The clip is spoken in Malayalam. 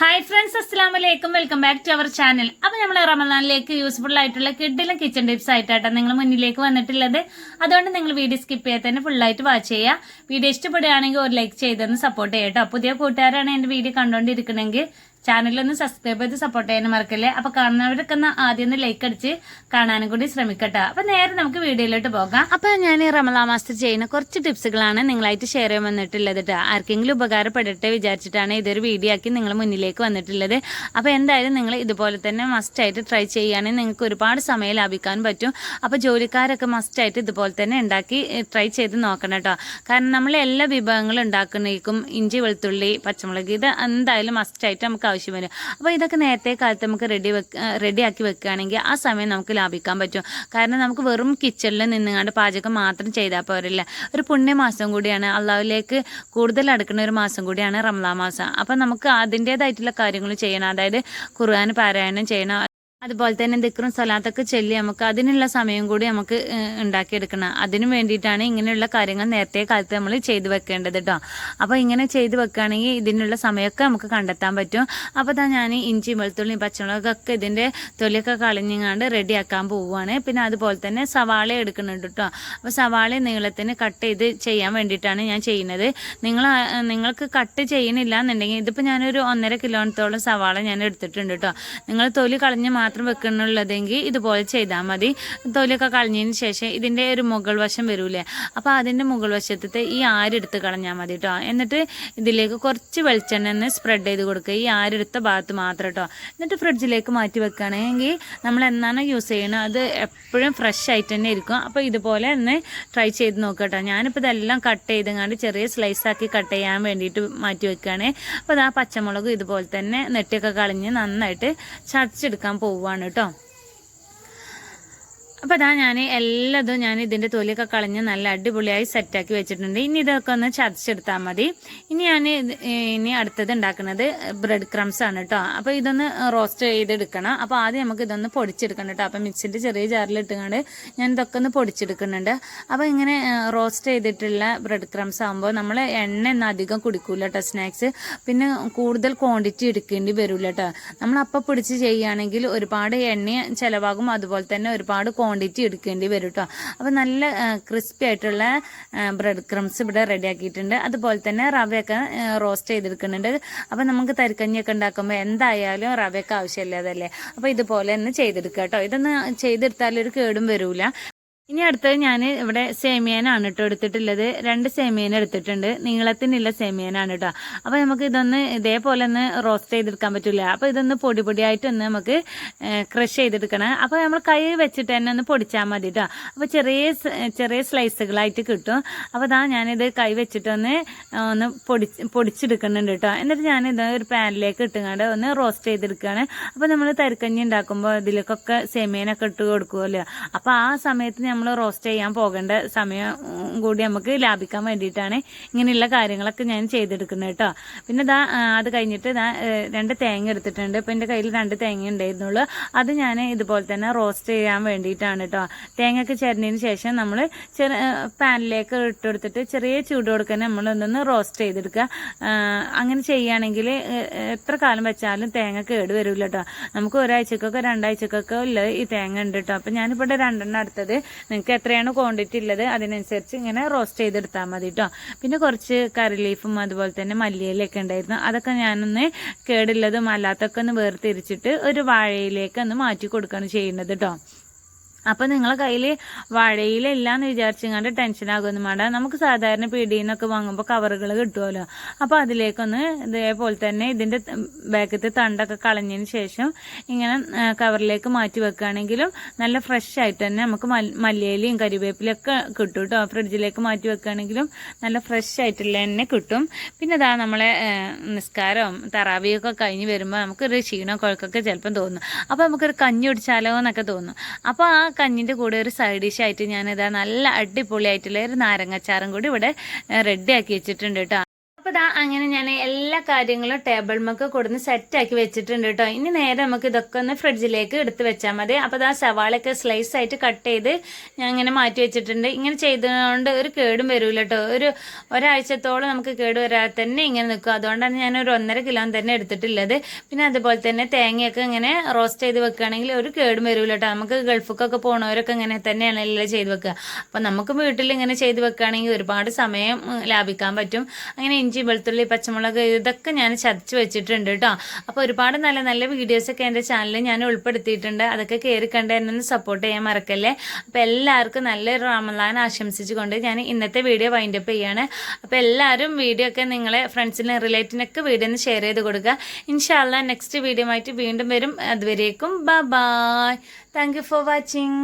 ഹായ് ഫ്രണ്ട്സ് അസ്സാം വലൈക്കും welcome back to our channel അപ്പൊ നമ്മൾ റമദാനിലേക്ക് യൂസ്ഫുൾ ആയിട്ടുള്ള കിഡിലും കിച്ചൺ ടിപ്സ് ആയിട്ടാണ് നിങ്ങൾ മുന്നിലേക്ക് വന്നിട്ടുള്ളത്. അതുകൊണ്ട് നിങ്ങൾ വീഡിയോ സ്കിപ്പ് ചെയ്യാൻ തന്നെ ഫുൾ ആയിട്ട് വാച്ച് ചെയ്യുക. വീഡിയോ ഇഷ്ടപ്പെടുകയാണെങ്കിൽ ഒരു ലൈക്ക് ചെയ്തൊന്ന് സപ്പോർട്ട് ചെയ്യട്ടോ പുതിയ കൂട്ടുകാരാണ് എന്റെ വീഡിയോ കണ്ടുകൊണ്ടിരിക്കണമെങ്കിൽ ചാനലൊന്ന് സബ്സ്ക്രൈബ് ചെയ്ത് സപ്പോർട്ട് ചെയ്യാനും മറക്കല്ലേ? അപ്പൊ കാണുന്നവരൊക്കെ ഒന്ന് ആദ്യം ഒന്ന് ലൈക്ക് അടിച്ച് കാണാനും കൂടി ശ്രമിക്കട്ടെ. അപ്പൊ നേരെ നമുക്ക് വീഡിയോയിലോട്ട് പോകാം. അപ്പൊ ഞാൻ ഈ മാസ്റ്റർ ചെയ്യുന്ന കുറച്ച് ടിപ്സുകളാണ് നിങ്ങളായിട്ട് ഷെയർ ചെയ്യാൻ വന്നിട്ടുള്ളത് കേട്ടോ ആർക്കെങ്കിലും ഉപകാരപ്പെടട്ടെ വിചാരിച്ചിട്ടാണ് ഇതൊരു വീഡിയോ ആക്കി നിങ്ങൾ മുന്നിലേക്ക് വന്നിട്ടുള്ളത്. അപ്പൊ എന്തായാലും നിങ്ങൾ ഇതുപോലെ തന്നെ മസ്റ്റ് ആയിട്ട് ട്രൈ ചെയ്യുകയാണെങ്കിൽ നിങ്ങൾക്ക് ഒരുപാട് സമയം ലാഭിക്കാൻ പറ്റും. അപ്പൊ ജോലിക്കാരൊക്കെ മസ്റ്റ് ആയിട്ട് ഇതുപോലെ തന്നെ ഉണ്ടാക്കി ട്രൈ ചെയ്ത് നോക്കണം കേട്ടോ കാരണം നമ്മൾ എല്ലാ വിഭവങ്ങളും ഉണ്ടാക്കുന്നേക്കും. ഇഞ്ചി വെളുത്തുള്ളി പച്ചമുളക് ഇത് എന്തായാലും മസ്റ്റ് ആയിട്ട് നമുക്ക് ആവശ്യം വരും. അപ്പോൾ ഇതൊക്കെ നേരത്തെ കാലത്ത് നമുക്ക് റെഡി വെക്ക ആക്കി വെക്കുകയാണെങ്കിൽ ആ സമയം നമുക്ക് ലാഭിക്കാൻ പറ്റും. കാരണം നമുക്ക് വെറും കിച്ചണിൽ നിന്നുകൊണ്ട് പാചകം മാത്രം ചെയ്താൽ പോരല്ല? ഒരു പുണ്യമാസം കൂടിയാണ്. അള്ളാഹുലേക്ക് കൂടുതൽ അടുക്കുന്ന ഒരു മാസം കൂടിയാണ് റംലാ മാസം. അപ്പം നമുക്ക് അതിന്റേതായിട്ടുള്ള കാര്യങ്ങൾ ചെയ്യണം. അതായത് ഖുർആൻ പാരായണം ചെയ്യണം. അതുപോലെ തന്നെ ദിക്കറും സ്വലാത്തൊക്കെ ചൊല്ലി നമുക്ക് അതിനുള്ള സമയം കൂടി നമുക്ക് ഉണ്ടാക്കിയെടുക്കണം. അതിനു വേണ്ടിയിട്ടാണ് ഇങ്ങനെയുള്ള കാര്യങ്ങൾ നേരത്തെ കാലത്ത് നമ്മൾ ചെയ്തു വെക്കേണ്ടത് കേട്ടോ അപ്പോൾ ഇങ്ങനെ ചെയ്തു വെക്കുകയാണെങ്കിൽ ഇതിനുള്ള സമയമൊക്കെ നമുക്ക് കണ്ടെത്താൻ പറ്റും. അപ്പോൾ തന്നെ ഞാൻ ഇഞ്ചി വെളുത്തുള്ളി പച്ചമുളകൊക്കെ ഇതിന്റെ തൊലിയൊക്കെ കളഞ്ഞങ്ങാണ്ട് റെഡിയാക്കാൻ പോവുകയാണ്. പിന്നെ അതുപോലെ തന്നെ സവാള എടുക്കുന്നുണ്ട് കേട്ടോ അപ്പോൾ സവാള നീളത്തിന് കട്ട് ചെയ്ത് ചെയ്യാൻ വേണ്ടിയിട്ടാണ് ഞാൻ ചെയ്യുന്നത്. നിങ്ങൾ നിങ്ങൾക്ക് കട്ട് ചെയ്യണില്ല എന്നുണ്ടെങ്കിൽ ഇതിപ്പോൾ ഞാനൊരു ഒന്നര കിലോത്തോളം സവാള ഞാൻ എടുത്തിട്ടുണ്ട് കേട്ടോ നിങ്ങൾ തൊലി കളഞ്ഞ് മാത്രം വെക്കണുള്ളതെങ്കിൽ ഇതുപോലെ ചെയ്താൽ മതി. തൊലിയൊക്കെ കളഞ്ഞതിന് ശേഷം ഇതിന്റെ ഒരു മുകൾ വശം വരൂലേ? അപ്പോൾ അതിന്റെ മുകൾ വശത്തെ ഈ ആരെടുത്ത് കളഞ്ഞാൽ മതി കേട്ടോ എന്നിട്ട് ഇതിലേക്ക് കുറച്ച് വെളിച്ചെണ്ണ ഒന്ന് സ്പ്രെഡ് ചെയ്ത് കൊടുക്കുക. ഈ ആരെടുത്ത ഭാഗത്ത് മാത്രം കേട്ടോ എന്നിട്ട് ഫ്രിഡ്ജിലേക്ക് മാറ്റി വെക്കുകയാണെങ്കിൽ നമ്മൾ എന്നാണ് യൂസ് ചെയ്യണത്? അത് എപ്പോഴും ഫ്രഷ് ആയിട്ട് തന്നെ ഇരിക്കും. അപ്പോൾ ഇതുപോലെ ഒന്ന് ട്രൈ ചെയ്ത് നോക്കുക കേട്ടോ ഞാനിപ്പോൾ ഇതെല്ലാം കട്ട് ചെയ്തങ്ങാണ്ട് ചെറിയ സ്ലൈസ് ആക്കി കട്ട് ചെയ്യാൻ വേണ്ടിയിട്ട് മാറ്റി വെക്കുകയാണ്. അപ്പോൾ ആ പച്ചമുളക് ഇതുപോലെ തന്നെ നെട്ടിയൊക്കെ കളഞ്ഞ് നന്നായിട്ട് ചതച്ചെടുക്കാൻ പോവുകയാണ് കേട്ടോ. അപ്പോൾ അതാ ഞാൻ എല്ലാതും ഞാൻ ഇതിന്റെ തൊലിയൊക്കെ കളഞ്ഞ് നല്ല അടിപൊളിയായി സെറ്റാക്കി വെച്ചിട്ടുണ്ട്. ഇനി ഇതൊക്കെ ഒന്ന് ചതച്ചെടുത്താൽ മതി. ഇനി ഞാൻ ഇനി അടുത്തത് ഉണ്ടാക്കുന്നത് ബ്രെഡ് ക്രംസ് ആണ് കേട്ടോ അപ്പോൾ ഇതൊന്ന് റോസ്റ്റ് ചെയ്തെടുക്കണം. അപ്പോൾ ആദ്യം നമുക്ക് ഇതൊന്ന് പൊടിച്ചെടുക്കണം കേട്ടോ അപ്പോൾ മിക്സിന്റെ ചെറിയ ജാറിൽ ഇട്ടുകൊണ്ട് ഞാൻ ഇതൊക്കെ ഒന്ന് പൊടിച്ചെടുക്കുന്നുണ്ട്. അപ്പോൾ ഇങ്ങനെ റോസ്റ്റ് ചെയ്തിട്ടുള്ള ബ്രെഡ് ക്രംസ് ആകുമ്പോൾ നമ്മൾ എണ്ണ ഒന്നും അധികം കുടിക്കൂല കേട്ടോ സ്നാക്സ്. പിന്നെ കൂടുതൽ ക്വാണ്ടിറ്റി എടുക്കേണ്ടി വരില്ല കേട്ടോ നമ്മൾ അപ്പം പിടിച്ച് ചെയ്യുകയാണെങ്കിൽ ഒരുപാട് എണ്ണ ചിലവാകും. അതുപോലെ തന്നെ ഒരുപാട് ക്വാണ്ടിറ്റി എടുക്കേണ്ടി വരും കേട്ടോ അപ്പോൾ നല്ല ക്രിസ്പി ആയിട്ടുള്ള ബ്രെഡ് ക്രംസ് ഇവിടെ റെഡിയാക്കിയിട്ടുണ്ട് അതുപോലെ തന്നെ റവയൊക്കെ റോസ്റ്റ് ചെയ്തെടുക്കുന്നുണ്ട്. അപ്പോൾ നമുക്ക് തരിക്കഞ്ഞിയൊക്കെ ഉണ്ടാക്കുമ്പോൾ എന്തായാലും റവയൊക്കെ ആവശ്യമില്ലാതല്ലേ? അപ്പോൾ ഇതുപോലെ തന്നെ ചെയ്തെടുക്കുക കേട്ടോ ഇതൊന്ന് ചെയ്തെടുത്താൽ ഒരു കേടും വരൂല. ഇനി അടുത്തത് ഞാൻ ഇവിടെ സേമിയനാണ് കേട്ടോ എടുത്തിട്ടുള്ളത്. രണ്ട് സേമിയൻ എടുത്തിട്ടുണ്ട്. നീളത്തിനുള്ള സേമിയനാണ് കേട്ടോ. അപ്പോൾ നമുക്ക് ഇതൊന്ന് ഇതേപോലെ ഒന്ന് റോസ്റ്റ് ചെയ്തെടുക്കാൻ പറ്റില്ല അപ്പോൾ ഇതൊന്ന് പൊടി പൊടിയായിട്ടൊന്ന് നമുക്ക് ക്രഷ് ചെയ്തെടുക്കണം. അപ്പോൾ നമ്മൾ കൈ വെച്ചിട്ട് തന്നെ ഒന്ന് പൊടിച്ചാൽ മതി കേട്ടോ. അപ്പോൾ ചെറിയ ചെറിയ സ്ലൈസുകളായിട്ട് കിട്ടും. അപ്പോൾ ഇതാ ഞാനിത് കൈ വെച്ചിട്ടൊന്ന് ഒന്ന് പൊടി പൊടിച്ചെടുക്കുന്നുണ്ട് കേട്ടോ. എന്നിട്ട് ഞാനിത് ഒരു പാനിലേക്ക് ഇട്ടുകൊണ്ട് ഒന്ന് റോസ്റ്റ് ചെയ്തെടുക്കുകയാണ്. അപ്പോൾ നമ്മൾ തരിക്കഞ്ഞി ഉണ്ടാക്കുമ്പോൾ ഇതിലേക്കൊക്കെ സേമിയനൊക്കെ ഇട്ട് കൊടുക്കുമല്ലോ അപ്പോൾ ആ സമയത്ത് നമ്മൾ റോസ്റ്റ് ചെയ്യാൻ പോകേണ്ട സമയം കൂടി നമുക്ക് ലാഭിക്കാൻ വേണ്ടിയിട്ടാണ് ഇങ്ങനെയുള്ള കാര്യങ്ങളൊക്കെ ഞാൻ ചെയ്തെടുക്കുന്നത് കേട്ടോ. പിന്നെ ഇതാ അത് കഴിഞ്ഞിട്ട് ഇതാ രണ്ട് തേങ്ങ എടുത്തിട്ടുണ്ട്. ഇപ്പം എന്റെ കയ്യിൽ രണ്ട് തേങ്ങ ഉണ്ടായിരുന്നുള്ളൂ. അത് ഞാൻ ഇതുപോലെ തന്നെ റോസ്റ്റ് ചെയ്യാൻ വേണ്ടിയിട്ടാണ് കേട്ടോ. തേങ്ങയൊക്കെ ചേരുന്നതിന് ശേഷം നമ്മൾ ചെറു പാനിലേക്ക് ഇട്ടെടുത്തിട്ട് ചെറിയ ചൂട് കൊടുക്കാൻ നമ്മളൊന്നൊന്ന് റോസ്റ്റ് ചെയ്തെടുക്കുക. അങ്ങനെ ചെയ്യുകയാണെങ്കിൽ എത്ര കാലം വെച്ചാലും തേങ്ങ കേട് വരില്ല കേട്ടോ. നമുക്ക് ഒരാഴ്ചക്കൊക്കെ രണ്ടാഴ്ചക്കൊക്കെ ഉള്ള ഈ തേങ്ങ ഉണ്ട് കേട്ടോ. അപ്പം ഞാനിവിടെ രണ്ടെണ്ണം എടുത്തത്. നിങ്ങൾക്ക് എത്രയാണ് ക്വാണ്ടിറ്റി ഉള്ളത് അതിനനുസരിച്ച് ഇങ്ങനെ റോസ്റ്റ് ചെയ്തെടുത്താൽ മതി കേട്ടോ പിന്നെ കുറച്ച് കറി ലീഫും അതുപോലെ തന്നെ മല്ലിയിലൊക്കെ ഉണ്ടായിരുന്നു. അതൊക്കെ ഞാനൊന്ന് കേടുള്ളതും അല്ലാത്തൊക്കെ ഒന്ന് വേർതിരിച്ചിട്ട് ഒരു വാഴയിലേക്ക് ഒന്ന് മാറ്റി കൊടുക്കുകയാണ് ചെയ്യുന്നത് കേട്ടോ അപ്പൊ നിങ്ങളെ കയ്യിൽ വഴയിലില്ല എന്ന് വിചാരിച്ചങ്ങാണ്ട് ടെൻഷൻ ആകുമെന്ന് വേണ്ട നമുക്ക് സാധാരണ പീടിയിൽ നിന്നൊക്കെ വാങ്ങുമ്പോൾ കവറുകൾ കിട്ടുമല്ലോ അപ്പൊ അതിലേക്കൊന്ന് ഇതേപോലെ തന്നെ ഇതിന്റെ ബാക്കത്തെ തണ്ടൊക്കെ കളഞ്ഞതിന് ശേഷം ഇങ്ങനെ കവറിലേക്ക് മാറ്റി വെക്കുകയാണെങ്കിലും നല്ല ഫ്രഷ് ആയിട്ട് തന്നെ നമുക്ക് മല്ലിയിലയും കരിവേപ്പിലയും ഒക്കെ കിട്ടും കേട്ടോ ഫ്രിഡ്ജിലേക്ക് മാറ്റി വെക്കുകയാണെങ്കിലും നല്ല ഫ്രഷ് ആയിട്ടുള്ള തന്നെ കിട്ടും. പിന്നെ ഇതാ നമ്മളെ നിസ്കാരവും തറാവിയൊക്കെ കഴിഞ്ഞ് വരുമ്പോൾ നമുക്കൊരു ക്ഷീണം കുഴക്കൊക്കെ ചിലപ്പം തോന്നും. അപ്പോൾ നമുക്കൊരു കഞ്ഞി കുടിച്ചാലോ എന്നൊക്കെ തോന്നും. അപ്പോൾ ആ കഞ്ഞിന്റെ കൂടെ ഒരു സൈഡ് ഡിഷ് ആയിട്ട് ഞാനിതാ നല്ല അടിപൊളിയായിട്ടുള്ള ഒരു നാരങ്ങച്ചാറും കൂടി ഇവിടെ റെഡി ആക്കി വെച്ചിട്ടുണ്ട് കേട്ടോ. അപ്പോൾ ഇതാ അങ്ങനെ ഞാൻ എല്ലാ കാര്യങ്ങളും ടേബിൾ മക്ക് കൊടുന്ന് സെറ്റാക്കി വെച്ചിട്ടുണ്ട് കേട്ടോ ഇനി നേരെ നമുക്ക് ഇതൊക്കെ ഒന്ന് ഫ്രിഡ്ജിലേക്ക് എടുത്ത് വെച്ചാൽ മതി. അപ്പോൾ ഇതാ സവാളൊക്കെ സ്ലൈസ് ആയിട്ട് കട്ട് ചെയ്ത് ഞാൻ ഇങ്ങനെ മാറ്റി വെച്ചിട്ടുണ്ട്. ഇങ്ങനെ ചെയ്തതുകൊണ്ട് ഒരു കേടും വരില്ല കേട്ടോ ഒരു ഒരാഴ്ചത്തോളം നമുക്ക് കേട് വരാതെ തന്നെ ഇങ്ങനെ നിൽക്കും. അതുകൊണ്ടാണ് ഞാൻ ഒരു ഒന്നര കിലോ തന്നെ എടുത്തിട്ടുള്ളത്. പിന്നെ അതുപോലെ തന്നെ തേങ്ങയൊക്കെ ഇങ്ങനെ റോസ്റ്റ് ചെയ്ത് വെക്കുകയാണെങ്കിൽ ഒരു കേടും വരില്ല കേട്ടോ നമുക്ക് ഗൾഫിക്കൊക്കെ പോണവരൊക്കെ ഇങ്ങനെ തന്നെയാണ് എല്ലാം ചെയ്ത് വെക്കുക. അപ്പോൾ നമുക്ക് വീട്ടിൽ ഇങ്ങനെ ചെയ്ത് വെക്കുകയാണെങ്കിൽ ഒരുപാട് സമയം ലാഭിക്കാൻ പറ്റും. അങ്ങനെ ഇഞ്ചി വെളുത്തുള്ളി പച്ചമുളക് ഇതൊക്കെ ഞാൻ ചതച്ച് വെച്ചിട്ടുണ്ട് കേട്ടോ. അപ്പോൾ ഒരുപാട് നല്ല നല്ല വീഡിയോസൊക്കെ എന്റെ ചാനലിൽ ഞാൻ ഉൾപ്പെടുത്തിയിട്ടുണ്ട്. അതൊക്കെ കയറി കണ്ട് എന്നെ ഒന്ന് സപ്പോർട്ട് ചെയ്യാൻ മറക്കല്ലേ? അപ്പോൾ എല്ലാവർക്കും നല്ലൊരു റമദാൻ ആശംസിച്ചുകൊണ്ട് ഞാൻ ഇന്നത്തെ വീഡിയോ വൈൻഡപ്പ് ചെയ്യാണ്. അപ്പോൾ എല്ലാവരും വീഡിയോ ഒക്കെ നിങ്ങളെ ഫ്രണ്ട്സിന് റിലേറ്റീവിനൊക്കെ വീഡിയോ ഒന്ന് ഷെയർ ചെയ്ത് കൊടുക്കുക. ഇൻഷാല്ല നെക്സ്റ്റ് വീഡിയോ ആയിട്ട് വീണ്ടും വരും. അതുവരേക്കും bye thank you for watching